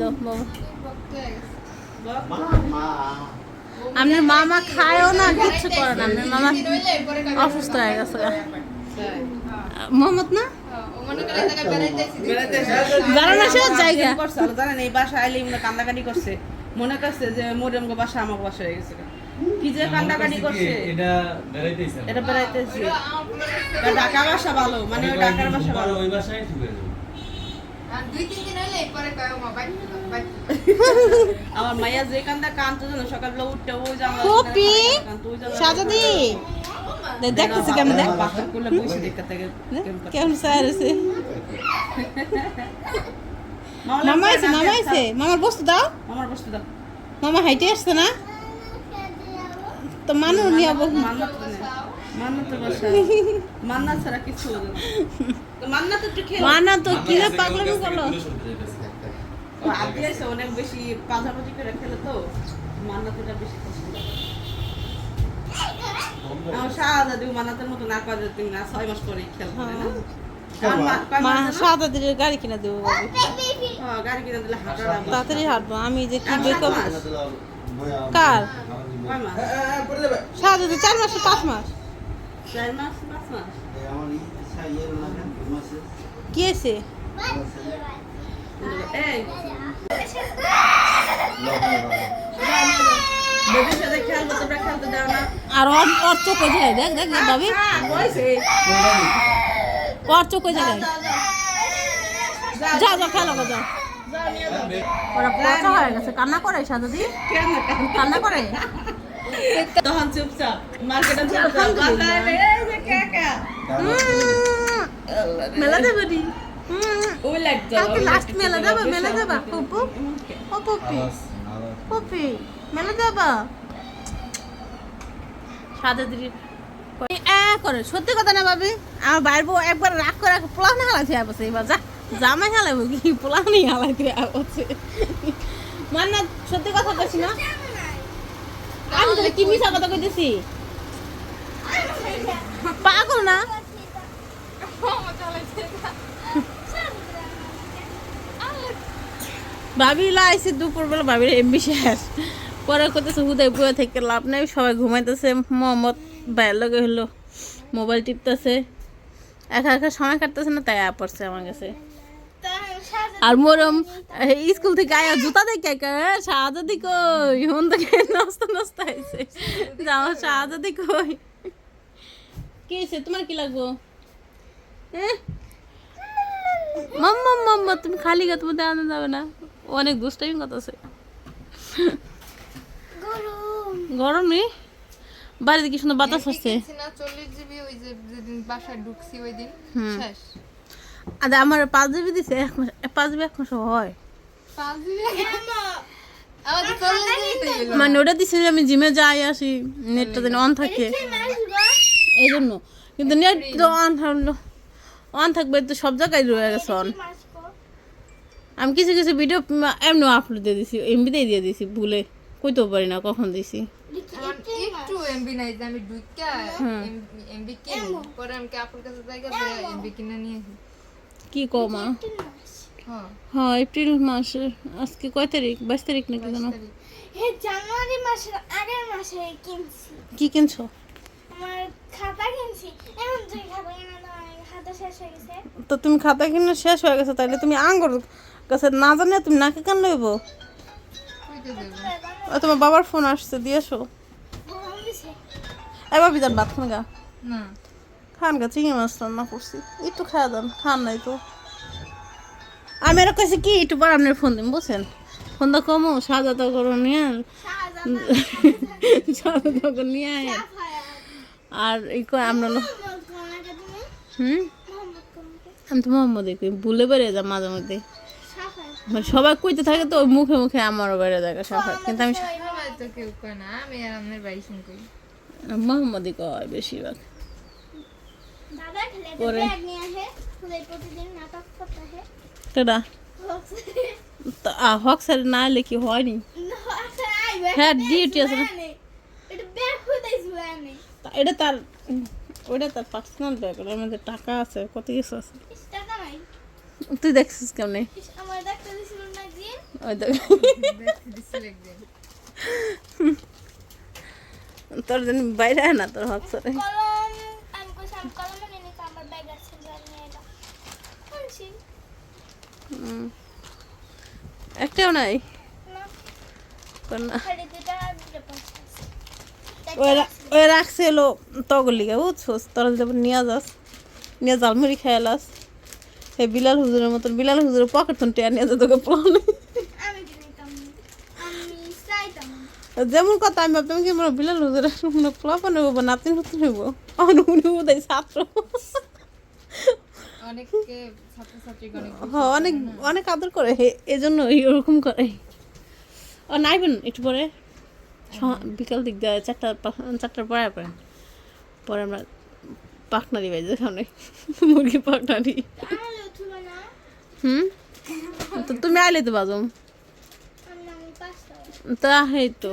দাও আপনার মামা খায়ও না কিচ্ছু করে না। আপনার মামা অসুস্থ হয়ে গেছে মোহাম্মদ না? জায়গা? জানেন এই বাসা আইলে কান্দাকাটি করছে। মনে করছে যে গো বাসা আমার বাসা হয়ে গেছে কি যে কান্দাকাটি করছে এটা বেড়াইতেছে। এটা বেড়াইতেছে। ঢাকা বাসা ভালো মানে ওই ঢাকার বাসা ভালো। ওই বাসায় ঠিক যাবে আমার মাইয়া যে কান্দা কান্ত জানো সকালবেলা উঠতে ওই জানলা কপি সাজাদি দেখতেছি কেমন দেখ। করলে বসে দেখতে থাকে কেমন স্যার আছে মামা আছে মামা আছে মামার বস্তু দাও। আমার বস্তু দাও। মামা হাইটে আসছে না? তো মানুষ নিয়ে যাব মান্নাত তো বাসা মান্নাত ছাড়া কিছু বোঝে না। তো মান্নাত একটু খেলো। তো কি পাগলামি করল? ও অনেক বেশি পাজাপাজি করে খেলে তো। মান্নাতটা বেশি পছন্দ আমার শাহাদাদি মান্নাতের মতো না কাজে তুমি না ছয় মাস পরে খেল করে না? আমার মা- কয় মা মাস জানো? সাদা দিনের গাড়ি কিনে দেবো গাড়ি কিনে দিলে তাড়াতাড়ি হাঁটবো আমি যে কি আর বের সাত কার? সাদা চার মাস পাঁচ মাস। চার মাস, পাঁচ মাস? কি আছে এই, বেবির সাথে খেলব, তোমরা খেলতে দাও না? আর ওর চোখে যায় দেখ দেখ দেখ ভাবি হ্যাঁ। ওর চোখে যায় যাও, যাও। যা যা খেলো যা। ওরা পচা হয়ে গেছে। কান্না করে সাদা দি? কান্না? করে? তখন চুপচাপ। মার্কেটে চুপচাপ মেলা দেবে দি ওই লাগতো কালকে লাস্ট মেলা দেবে মেলা দেবা পুপু ও পুপি পুপি মেলা দেবা সাদা দিদি এ করে সত্যি কথা না ভাবি আমার বাইর বউ একবার রাগ করে পোলাও না হালাইতে বসে এবার যা জামাই হালাইবো কি পোলাও নেই মান না সত্যি কথা বলছি না আমি তোকে কি মিশা কথা কইতেছি পাগল না ভাবি লাইছে দুপুরবেলা ভাবির এমবি শেষ। পরে করতেছে হুদয় থেকে লাভ নেই, সবাই ঘুমাইতেছে। মোহাম্মদ ভাইয়ের লগে হলো মোবাইল টিপতেছে। একা একা সময় কাটতেছে না, তাই পড়ছে আমার কাছে। আর মোরম স্কুল থেকে আয়া জুতা দেখে শাহাদি কই? হন থেকে নষ্ট নষ্ট আইছে। যে আমার শাহাদি কই? কি তোমার কি লাগবো? মাম্মা মাম্মা তুমি খালি গা তুমি দেওয়া যাবে না। অনেক দুষ্টাইম করতেছে। গরম। নেই বাড়িতে কি সুন্দর বাতাস আসছে আর আমার পাঁচ জিবি দিছে এক মাস পাঁচ জিবি এক মাস হয়। মানে ওটা দিছে যে আমি জিমে যাই আসি নেটটা যেন অন থাকে। এই জন্য কিন্তু নেট তো অন থাকল। অন থাকবে তো সব জায়গায় রয়ে গেছে অন। আমি কিছু কিছু ভিডিও এমনি আপলোড দিয়ে দিছি এমবিতেই দিয়ে দিছি ভুলে কইতেও পারি না কখন দিছি। আমার একটু এমবি নাই যে আমি ঢুকা এমবি কিনবো পরে আমি কাপড় কাছে জায়গা এমবি কিনে নিয়ে কি কমা হ্যাঁ। হ্যাঁ এপ্রিল মাসে আজকে কয় তারিখ? বাইশ তারিখ নাকি জানো? জানুয়ারি মাসের আগের মাসে কিনছি। কি কিনছো? আমার খাতা কিনছি এমন খাতা কিনা তো তো তুমি খাতা কিনে শেষ হয়ে গেছে তাইলে তুমি আঙ্গুর কাছে না জানে তুমি নাকে কান লইব? কইতে তোমার বাবার ফোন আসছে দিয়েছ দিছে এবার বিজান ভাত খান গা। না। খান গা চিংড়ি মাছ রান্না করছি। একটু খাওয়া দান খান নাই তো। আমি এরা কইছি কি একটু পর আপনার ফোন দিন বুঝছেন? ফোনটা কমো সাদা তো করো নিয়ে সাদা তো করে নিয়ে আয়। আর এই কয় আমরা হুম? আমি তো মোহাম্মদ কই ভুলে বেড়ে যা মাঝে মধ্যে মানে সবাই কইতে থাকে তো মুখে মুখে আমারও বেড়ে যায় সাফাত। কিন্তু আমি সবাই তো কেউ কয় না আমি আর আপনার বাড়ি শুন কই মোহাম্মদই কয় বেশিরভাগ। দাদা খেলে পরে। ব্যাগ নিয়ে আসে খুলে প্রতিদিন নাটক করতে আসে কেডা? হক স্যার না এলে কি হয়নি? হ্যাঁ, আছে না? তা এটা তার ওটা তার পার্সোনাল ব্যাগ ওটার মধ্যে টাকা আছে কত কিছু আছে। নাই। তুই দেখছিস কেমনে? না তোর জন্য বাইরে না তোর হক সরে কলম আমি কইছি ওই রাখছে এলো তগলিকা বুঝছোস? তোরা আবার নিয়ে যাস নিয়ে জালমুড়ি খেয়ালাস হে বিলাল হুজুরের মতন বিলাল হুজুরের পকেট তো টেয়া নিয়ে যেত তোকে প্লানে আমি কি নিতাম? না। আমি চাইতাম। না। যেমন কথা আমি ভাবতাম কি আমার বিলাল হুজুরের মানে প্লাপা নেব বা নাতিন হতে নেব আমার উনি বোধহয় ছাত্র। অনেক হ্যাঁ অনেক অনেক আদর করে হে- এজন্য ওরকম করে। ও নাইবেন একটু পরে। বিকাল দিক দিয়ে চারটা চারটার পরে পরে পরে আমরা পাখনারি বাজে যেখানে মুরগি পাখনারি তাহলে উঠবে হুম? তো তুমি আইলে তো বাজম। তা এই তো।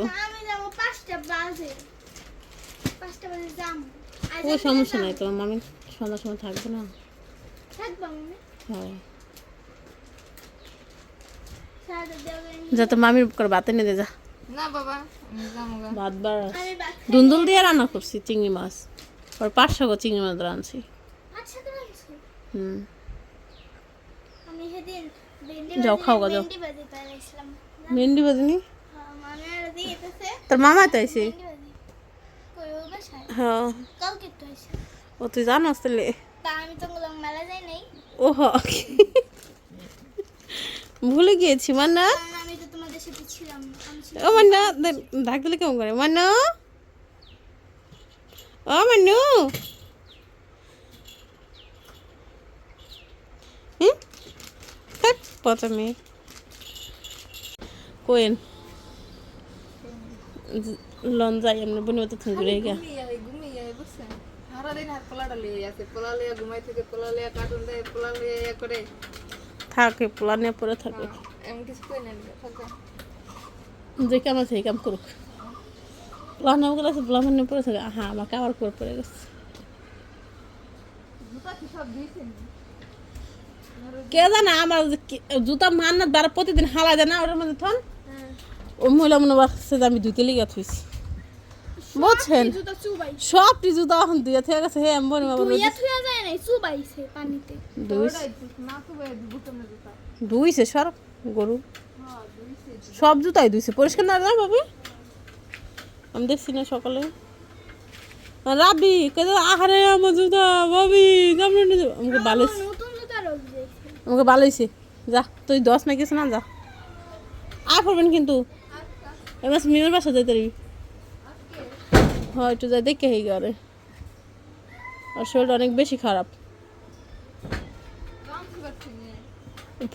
কোনো সমস্যা নাই তোমার মামি সন্ধ্যার সময় থাকবে না। হ্যাঁ। যা তো মামির করে ভাতে নিয়ে যা। না বাবা। ভাত আমি দুন্দুল দিয়ে রান্না করছি চিংড়ি মাছ। আর পাঁচশো গো চিংড়ি মাছ রাঁধছি। আচ্ছা হুম। যাও, খাও গা, যাও। ভেন্ডি বাজিনি হ্যাঁ দিয়েছে তোর মামা তো আইসি হ্যাঁ। ও তুই জানাস তাহলে? ভুলে গিয়েছি মান্না ও মান্না ডাক দিলে কেমন করে? মান্না? ও মান্নু? হুম? প্রথমে। কোয়েন। লন যাই আমরা বনি তো তুমি ঘুরে গা ঘুমিয়ে আয়, ঘুমিয়ে আয়, বুঝছেন? সারাদিন হাত পোলাটা লিয়ে আছে পোলা লিয়া ঘুমাই থেকে পোলা লিয়া কার্টুন দেয় পোলা লিয়া থাকে পোলা নিয়ে পরে থাকে। যে কাম আছে এই কাম করুক। পোলা আছে মানে পরে থাকে। হ্যাঁ আমাকে আবার করে পড়ে গেছে। কি জানে আমার জুতা মান্নাত বার প্রতিদিন হালা দেয় না ওটার মধ্যে থন। ও মহিলা মনে বাসছে আমি জুতে লিগে থুইছি। বুঝছেন? সবটি জুতা এখন ধুয়ে থেকে গেছে। হে আমি বলি বাবা ধুইয়া থুইয়া যায় নাই চুবাইছে পানিতে। ধুইছে। না সর গরু। সব জুতাই ধুইছে। পরিষ্কার না না বাবু আমি দেখছি না সকালে। রাবি কেদে আহারে আমার জুতা নিয়ে যাব। আমাকে দিয়েছে। আমাকে ভালো হয়েছে যা তুই দশ না কিছু না যা। আর পড়বেন কিন্তু। এবার মিমের বাসা যাইতে পারবি। হ্যাঁ একটু যাই দেখে হয়ে গেলে। আর শরীরটা অনেক বেশি খারাপ।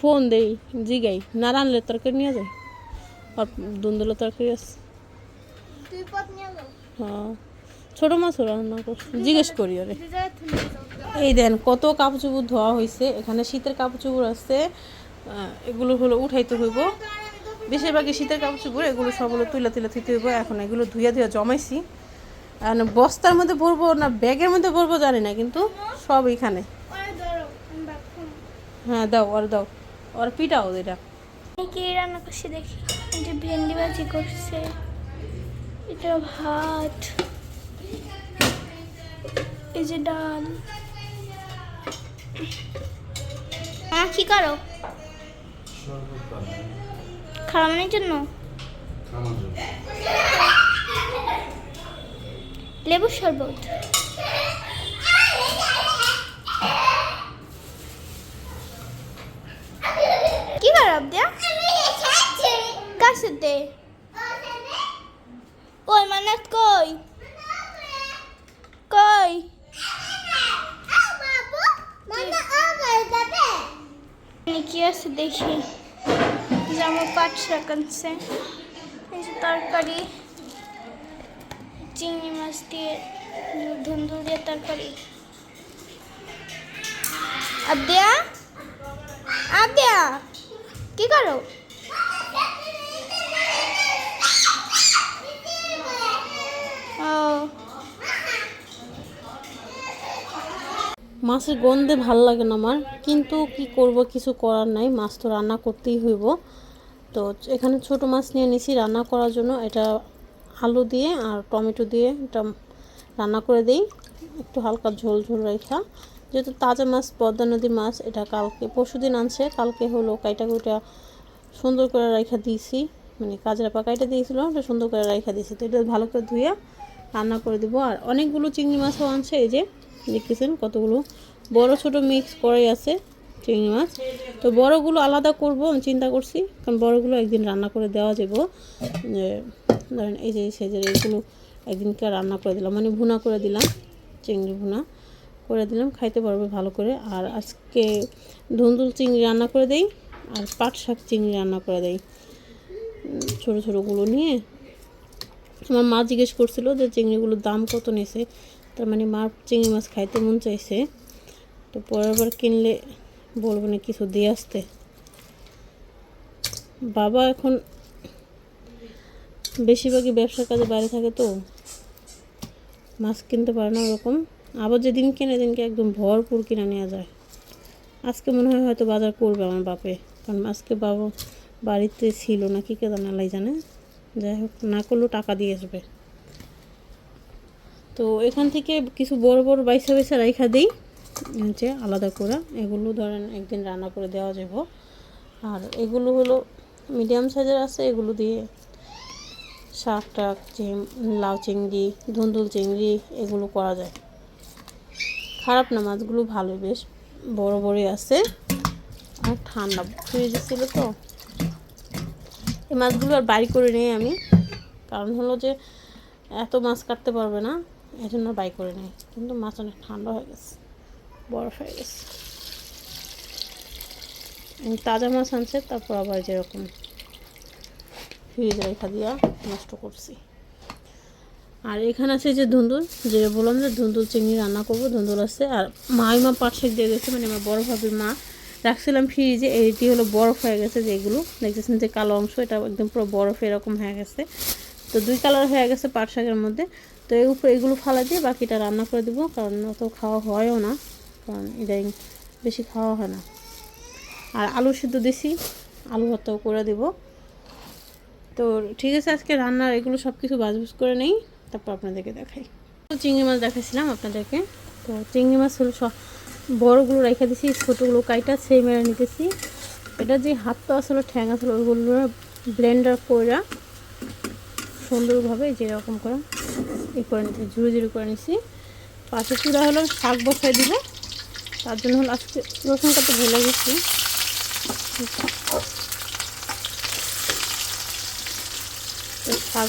ফোন দেই জিগাই। না রানলে তরকারি নিয়ে যায় আর দুন্দুলো তরকারি আছে। হ্যাঁ। ছোটো মাছ রান্না করছি। জিজ্ঞেস করি যা যাও। এই দেন কত কাপড় ধোয়া হয়েছে এখানে শীতের কাপড় চোপড় আছে এগুলো হলো উঠাইতে হইব। বেশিরভাগই শীতের কাপড় চোপড় এগুলো সবগুলো তুলে তুলে থুইতে হইব। এখন এগুলো ধুইয়া ধুইয়া জমাইছি। আর বস্তার মধ্যে ভরবো না ব্যাগের মধ্যে ভরবো জানি না কিন্তু সব এখানে। হ্যাঁ দাও আর দাও। আর পিটাও এটা। কি রান্না করছে দেখি? যে ভেন্ডি ভাজি করছে। এটা ভাত। এই যে ডাল। হ্যাঁ কি করো? খাওয়ানোর জন্য। লেবুর শরবত। কি করো আবদিয়া কার সাথে কই মানাত কই? কই? কি আছে দেখি। জামা পাট শাকানছে এই তরকারি। কি করো? মাছের গন্ধে ভালো লাগে না আমার, কিন্তু কি করব কিছু করার নাই, মাছ তো রান্না করতেই হইব। তো এখানে ছোট মাছ নিয়ে নিছি, রান্না করার জন্য এটা আলু দিয়ে আর টমেটো দিয়ে এটা রান্না করে দিই। একটু হালকা ঝোল ঝোল রেখা যেহেতু তাজা মাছ, পদ্মা নদীর মাছ, এটা কালকে পরশু দিন আনছে, কালকে হলো কাইটা কুইটা সুন্দর করে রেখা দিয়েছি। মানে কাজরা পাকাইটা দিয়েছিল ওটা সুন্দর করে রেখা দিয়েছি। তো এটা ভালো করে ধুয়ে রান্না করে দেবো। আর অনেকগুলো চিংড়ি মাছও আনছে, এই যে দেখতেছেন কতগুলো। বড় ছোট মিক্স করাই আছে চিংড়ি মাছ। তো বড়গুলো আলাদা করব, আমি চিন্তা করছি, কারণ বড়গুলো একদিন রান্না করে দেওয়া যাব। যে ধরেন এই যে সেজের এইগুলো একদিনকে রান্না করে দিলাম মানে ভুনা করে দিলাম। চিংড়ি ভুনা করে দিলাম, খাইতে পারবে ভালো করে। আর আজকে ধুন্দুল চিংড়ি রান্না করে দেই, আর পাট শাক চিংড়ি রান্না করে দেই। ছোটো ছোটোগুলো নিয়ে। আমার মা জিজ্ঞেস করছিল যে চিংড়িগুলোর দাম কত নিয়েছে, তার মানে মা চিংড়ি মাছ খাইতে মন চাইছে। তো পরের বার কিনলে বলব না কিছু দিয়ে আসতে। বাবা এখন বেশিরভাগই ব্যবসার কাজে বাইরে থাকে তো। মাছ কিনতে পারে না ওরকম। আবার যেদিন কিনে দিনকে একদম ভরপুর কিনে নেওয়া যায়। আজকে মনে হয় হয়তো বাজার করবে আমার বাপে। কারণ আজকে বাবা বাড়িতে ছিল না কি কে জানালাই জানে। যাই হোক, না করলেও টাকা দিয়ে আসবে। তো এখান থেকে কিছু বড় বড় বাইসা বাইসা রাইখা দিই। হচ্ছে আলাদা করে। এগুলো ধরেন একদিন রান্না করে দেওয়া যাব আর এগুলো হলো মিডিয়াম সাইজের আছে, এগুলো দিয়ে শাক টাক লাউ চিংড়ি, ধুন্দুল চিংড়ি এগুলো করা যায়। খারাপ না, মাছগুলো ভালো, বেশ বড় বড়ই আছে। আর ঠান্ডা ফ্রিজে ছিল তো। এই মাছগুলো আর বাড়ি করে নেই আমি। কারণ হলো যে, এত মাছ কাটতে পারবে না এই জন্য বাই করে নেই। কিন্তু মাছ অনেক ঠান্ডা হয়ে গেছে, বরফ হয়ে গেছে। তাজা মাছ আনছে, তারপর আবার যেরকম ফ্রিজে রেখা দিয়া নষ্ট করছি। আর এখানে আছে যে ধুন্দুল, যে বললাম যে ধুন্দুল চিংড়ি রান্না করব, ধুন্দুল আছে। আর মাই মা পাট শাক দিয়ে গেছে মানে আমার বড় ভাবির মা। রাখছিলাম ফ্রিজে এইটি হলো বরফ হয়ে গেছে যেগুলো দেখতেছেন যে কালো অংশ, এটা একদম পুরো বরফ এরকম হয়ে গেছে। তো দুই কালার হয়ে গেছে পাট শাকের মধ্যে। তো এই উপরে এগুলো ফালা দিয়ে বাকিটা রান্না করে দেবো, কারণ অত খাওয়া হয়ও না। কারণ ইদানিং বেশি খাওয়া হয় না। আর আলু সিদ্ধ দিছি, আলু ভর্তাও করে দেবো। তো ঠিক আছে, আজকে রান্নার এগুলো সব কিছু বাজবুজ করে নেই, তারপর আপনাদেরকে দেখাই। তো চিংড়ি মাছ দেখাইছিলাম আপনাদেরকে। তো চিংড়ি মাছ হলো সব বড়গুলো রেখে দিছি, ছোটোগুলো কাইটা সেই মেরে নিতেছি। এটা যে হাতটা আসলে ঠ্যাং আসলে ওইগুলো ব্লেন্ডার করে সুন্দরভাবে যেরকম করে ই করে নিচ্ছি ঝুড়ি ঝুড়ি করে নিছি। পাশে চূড়া হলো শাক বসাই দিব, তার জন্য হলো আজকে রসুন কাটতে ভুলে গেছি। শাক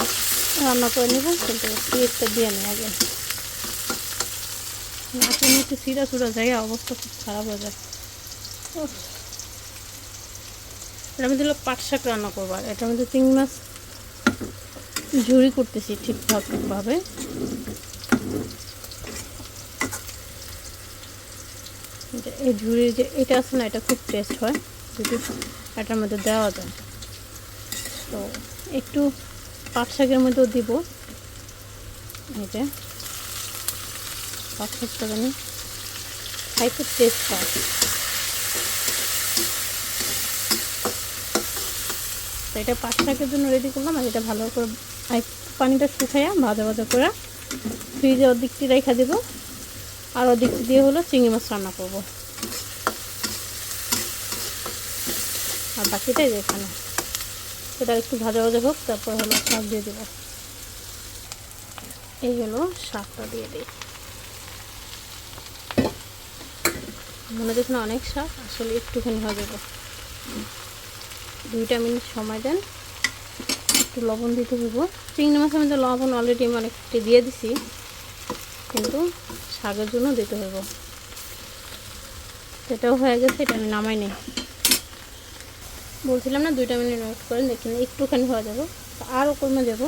রান্না করে নেব, কিন্তু পেঁয়াজটা দিয়ে নেই আগে। নাচের নিচে সিরা সুরা যায় অবস্থা খুব খারাপ হয়ে যায়। এটার মধ্যে হলো পাট শাক রান্না করব আর। এটার মধ্যে চিংড়ি মাছ ঝুড়ি করতেছি ঠিকঠাকভাবে এই ঝুড়ি যে এটা আছে না, এটা খুব টেস্ট হয়। যদি এটার মধ্যে দেওয়া যায়। তো একটু পাট শাকের মধ্যেও দিব। এই যে পাট শাকটা জানি খাইতে টেস্ট হয়। তো এটা পাট শাকের জন্য রেডি করলাম আর এটা ভালো করে পানিটা শুকাইয়া ভাজা ভাজা করে ফ্রিজে ওদিকটি রেখে দেবো। আর ওদিকটি দিয়ে হলো চিংড়ি মাছ রান্না করব। আর বাকিটাই এখানে। সেটা একটু ভাজা ভাজা হোক, তারপর হলো শাক দিয়ে দেবো। এই হলো শাকটা দিয়ে দিই। মনে হচ্ছে না অনেক শাক, আসলে একটুখানি হয়ে যাবে। দুইটা মিনিট সময় দেন, একটু লবণ দিতে হইব চিংড়ি মাছের মধ্যে লবণ অলরেডি আমি অনেকটি দিয়ে দিছি, কিন্তু শাকের জন্য দিতে হইব সেটাও হয়ে গেছে, এটা আমি নামাই নেই। বলছিলাম না, দুইটা মিনিট ওয়েট করেন দেখুন একটুখানি হয়ে যাব। আরও কমে যাব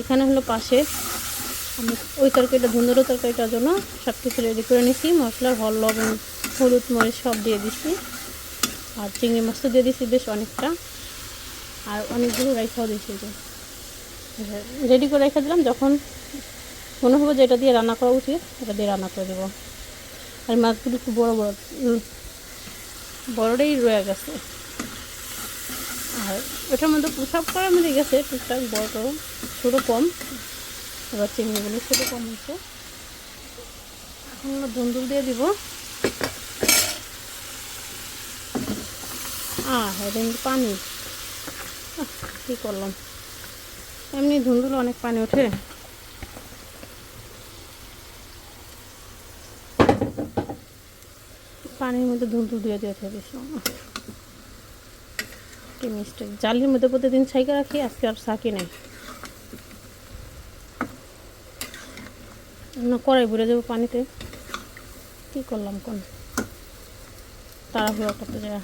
এখানে হলো পাশে, আমি ওই তরকারিটা, ধুন্দুরো তরকারিটার জন্য সব কিছু রেডি করে নিছি মশলার হল, লবণ, হলুদ, মরিচ সব দিয়ে দিছি আর চিংড়ি মাছ তো দিয়ে দিছি বেশ অনেকটা। আর অনেকগুলো রেখাও দিয়েছি যে। রেডি করে রেখে দিলাম। যখন মনে হবে যে এটা দিয়ে রান্না করা উচিত, এটা দিয়ে রান্না করে দেবো। আর মাছগুলো একটু বড়ো বড়ো বড়োটাই রয়ে গেছে। আর এটার মধ্যে পোশাক করা মিলে গেছে, টুকটাক বড় ছোটো কম। এবার চিংড়িগুলো ছোটো কম হয়েছে এখন আমরা দিয়ে দিব। এটা পানি। কী করলাম? এমনি ধুন্দুল অনেক পানি ওঠে। পানির মধ্যে ধুন্দুল দিয়ে দিয়ে দিয়েছিলাম কি মিস্টেক জালির মধ্যে প্রতিদিন ছাইকা রাখি, আজকে আর সাকি নেই। কড়াই ভরে দেবো পানিতে। কি করলাম কোন? তাড়াহুড়ো করতে যায়।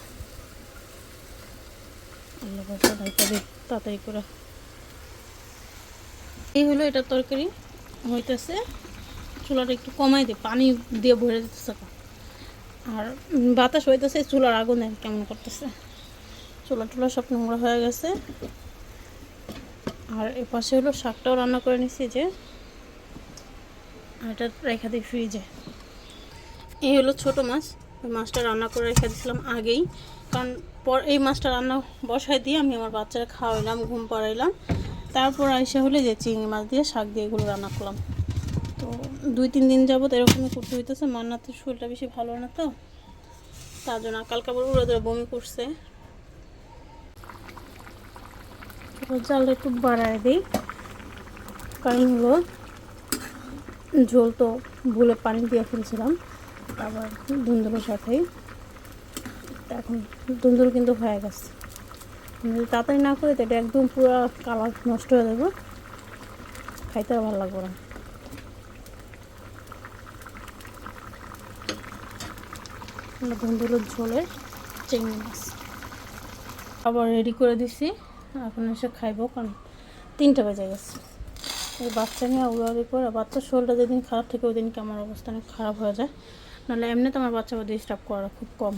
তাড়াতাড়ি করে। এই হলো এটা তরকারি। হইতেছে, চুলাটা একটু কমাই দিই পানি দিয়ে ভরে দিতেছে। আর বাতাস হইতেছে, চুলার আগুনে কেমন করতেছে। চুলা টুলা সব নোংরা হয়ে গেছে। আর এ পাশে হলো শাকটাও রান্না করে নিছি যে। আর এটা রেখা দিই ফ্রিজে। এই হলো ছোট মাছ। মাছটা রান্না করে রেখে দিয়েছিলাম আগেই। কারণ পর এই মাছটা রান্না বসাই দিয়ে আমি আমার বাচ্চারা খাওয়াইলাম, ঘুম পাড়াইলাম। তারপর আইসা হলে যে চিংড়ি মাছ দিয়ে শাক দিয়ে এগুলো রান্না করলাম। তো দুই তিন দিন যাবত এরকমই করতে হইতেছে। মান্নাতের শরীরটা বেশি ভালো না তো। তার জন্য কালকে আবার উড়ে ধরে বমি করছে এবার জালটা একটু বাড়ায় দিই। কারণ হলো ঝোল তো ভুলে পানি দিয়ে ফেলছিলাম, আবার ধুন্দুলের সাথেই। এখন ধুন্দুল কিন্তু হয়ে গেছে। যদি তাড়াতাড়ি না করে এটা একদম পুরো কালার নষ্ট হয়ে যাবে। খাইতে ভালো লাগবে না। ধুন্দুলের ঝোলের চিংড়ি মাছ। আবার রেডি করে দিছি। এখন এসে খাইবো, কারণ তিনটে বেজে গেছে। এই বাচ্চা নিয়ে উড়াউড়ি করে, বাচ্চার শরীরটা যেদিন খারাপ থাকে ওই দিনকে আমার অবস্থা অনেক খারাপ হয়ে যায়। নাহলে এমনি তো আমার বাচ্চাকে ডিস্টার্ব করা খুব কম।